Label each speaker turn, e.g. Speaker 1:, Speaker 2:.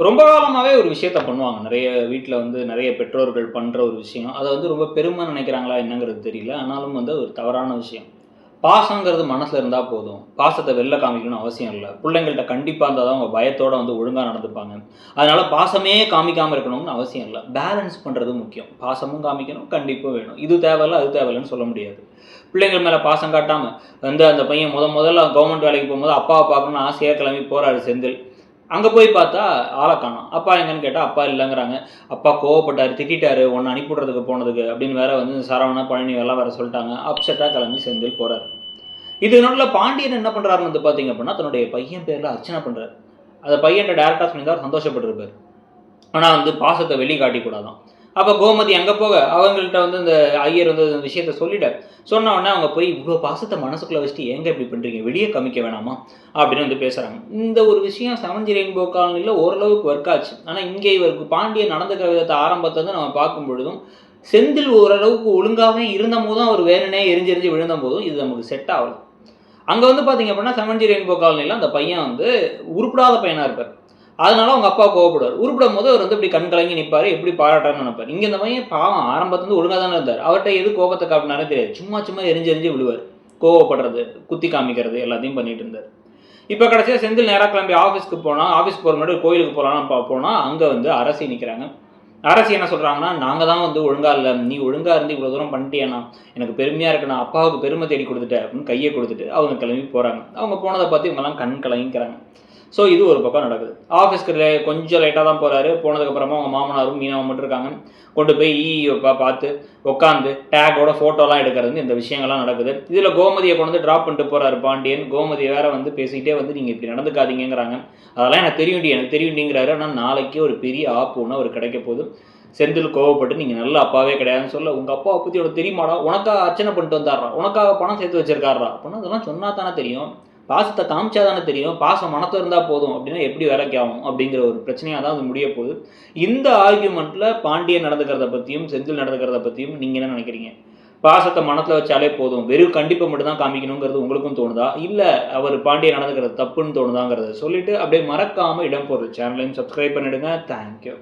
Speaker 1: ரொம்ப காலமாகவே ஒரு விஷயத்த பண்ணுவாங்க. நிறைய வீட்டில் வந்து நிறைய பெற்றோர்கள் பண்ணுற ஒரு விஷயம். அதை வந்து ரொம்ப பெருமை நினைக்கிறாங்களா என்னங்கிறது தெரியல. ஆனாலும் வந்து ஒரு தவறான விஷயம். பாசங்கிறது மனசில் இருந்தால் போதும். பாசத்தை வெளில காமிக்கணும்னு அவசியம் இல்லை. பிள்ளைங்கள்ட்ட கண்டிப்பாக இருந்தால் தான் அவங்க பயத்தோடு வந்து ஒழுங்காக நடந்துப்பாங்க. அதனால் பாசமே காமிக்காமல் இருக்கணும்னு அவசியம் இல்லை. பேலன்ஸ் பண்ணுறது முக்கியம். பாசமும் காமிக்கணும் கண்டிப்பாக வேணும். இது தேவையில்ல அது தேவையில்லைன்னு சொல்ல முடியாது. பிள்ளைங்கள் மேலே பாசம் காட்டாமல் வந்து அந்த பையன் முத முதல்ல கவர்மெண்ட் வேலைக்கு போகும்போது அப்பாவை பார்க்கணும்னு ஆசையாக கிளம்பி போகிறாரு செந்தில். அங்கே போய் பார்த்தா ஆளை காணும். அப்பா எங்கன்னு கேட்டால் அப்பா இல்லைங்கிறாங்க. அப்பா கோவப்பட்டார் திட்டாரு ஒன்று அனுப்பிவிடுறதுக்கு போனதுக்கு அப்படின்னு வேற வந்து சரவணா பழனி எல்லாம் வேற சொல்லிட்டாங்க. அப்செட்டாக கிளம்பி செந்தில் போகிறார் இது நடுவில் பாண்டியன் என்ன பண்ணுறாருன்னு வந்து பார்த்தீங்க அப்படின்னா தன்னுடைய பையன் பேரில் அர்ச்சனை பண்ணுறாரு அந்த பையன்ட்ட டேரக்டாக சொல்லியிருந்தார் சந்தோஷப்பட்டிருப்பார். ஆனால் வந்து பாசத்தை வெளிக்காட்டி கூடாதான் அப்போ கோமதி அங்கே போக அவங்கள்ட்ட வந்து இந்த ஐயர் வந்து அந்த விஷயத்த சொல்லிட்டார். சொன்ன உடனே அவங்க போய் இவ்வளோ பாசத்தை மனசுக்குள்ளே வச்சுட்டு எங்கே இப்படி பண்ணுறீங்க வெளியே கமிக்க வேணாமா? அப்படின்னு வந்து பேசுகிறாங்க இந்த ஒரு விஷயம் செவன்ஜி ரெயின்போ காலனியில் ஓரளவுக்கு ஒர்க் ஆச்சு. ஆனால் இங்கே இவருக்கு பாண்டியன் நடந்துக்கிற விதத்தை ஆரம்பத்தை வந்து நம்ம பார்க்கும் பொழுதும் செந்தில் ஓரளவுக்கு ஒழுங்காகவே இருந்த போதும் அவர் வேணுனே எரிஞ்சு எரிஞ்சு விழுந்த போதும் இது நமக்கு செட் ஆகல. அங்கே வந்து பார்த்தீங்க அப்படின்னா செவன்ஜி ரெயின்போ காலனியில் அந்த பையன் வந்து உருப்படாத பையனாக இருப்பார். அதனால அவங்க அப்பா கோவப்படுவார். உருப்பிடும் போது அவர் வந்து இப்படி கண் கலங்கி நிற்பார் எப்படி பாராட்டாருன்னு நினைப்பார். இங்கே இந்த மாதிரி பாவம் ஆரம்பத்துலேருந்து ஒழுங்காக தானே இருந்தார். அவர்கிட்ட எது கோபத்தை காட்டினாரே தெரியாது. சும்மா சும்மா எரிஞ்சு எரிஞ்சு விழுவார். கோவப்படுறது குத்தி காமிக்கிறது எல்லாத்தையும் பண்ணிட்டு இருந்தார். இப்போ கடைசியாக செந்தில் நேராக கிளம்பி ஆஃபீஸ்க்கு போனால் ஆஃபீஸ் போகிற முன்னாடி கோயிலுக்கு போகலான்னு போனால் அங்கே வந்து அரசி நிற்கிறாங்க அரசி என்ன சொல்கிறாங்கன்னா நாங்கள் தான் வந்து ஒழுங்காக இல்லை. நீ ஒழுங்காக இருந்து இவ்வளோ தூரம் பண்ணிட்டியாண்ணா. எனக்கு பெருமையாக இருக்குண்ணா அப்பாவுக்கு பெருமை தேடி கொடுத்துட்டேன். அப்படின்னு கையை கொடுத்துட்டு அவங்க கிளம்பி போகிறாங்க அவங்க போனதை பார்த்து இவங்கெல்லாம் கண் கலங்கிக்கிறாங்க. ஸோ இது ஒரு பக்கம் நடக்குது. ஆஃபீஸ்க்கு லே- கொஞ்சம் லைட்டாக தான் போகிறாரு போனதுக்கப்புறமா அவங்க மாமனாரும் மீனாவும் மட்டும் இருக்காங்க. கொண்டு போய் ஈ பார்த்து உட்காந்து டேக்கோட ஃபோட்டோலாம் எடுக்கிறது இந்த விஷயங்கள்லாம் நடக்குது. இதில் கோமதியை கொண்டு வந்து ட்ராப் பண்ணிட்டு போகிறாரு பாண்டியன். கோமதி வேற வந்து பேசிக்கிட்டே வந்து நீங்கள் இப்படி நடந்துக்காதீங்கங்கிறாங்க. அதெல்லாம் எனக்கு தெரியும்டி எனக்கு தெரியும்டிங்கிறாரு. ஆனால் நாளைக்கு ஒரு பெரிய ஆப்பு ஒன்று அவர் கிடைக்க போகுது. செந்தில் கோவப்பட்டு நீங்கள் நல்ல அப்பாவே கிடையாதுன்னு சொல்ல உங்கள் அப்பாவை பற்றி உனக்கு தெரியுமாடா? உனக்காக அர்ச்சனை பண்ணிட்டு வந்தாடுறா உனக்காக பணம் சேர்த்து வச்சிருக்காரா அப்படின்னா அதெல்லாம் சொன்னா தானே தெரியும். பாசத்தை காமிச்சா தானே தெரியும். பாசம் மனத்தில் இருந்தால் போதும். அப்படின்னா எப்படி வேலைக்கு ஆகும்? அப்படிங்கிற ஒரு பிரச்சனையாக தான் அது முடிய போகுது. இந்த ஆர்கியூமெண்ட்டில் பாண்டியன் நடந்துக்கிறத பற்றியும் செந்தில் நடந்துக்கிறத பற்றியும் நீங்கள் என்ன நினைக்கிறீங்க? பாசத்தை மனத்தில் வச்சாலே போதும். வெறும் கண்டிப்பாக மட்டும்தான் காமிக்கணுங்கிறது உங்களுக்கும் தோணுதா? இல்லை அவர் பாண்டியன் நடந்துக்கிறது தப்புன்னு தோணுதாங்கிறத சொல்லிட்டு அப்படியே மறக்காமல் இடம் போடுற சேனலையும் சப்ஸ்கிரைப் பண்ணிடுங்க. தேங்க்யூ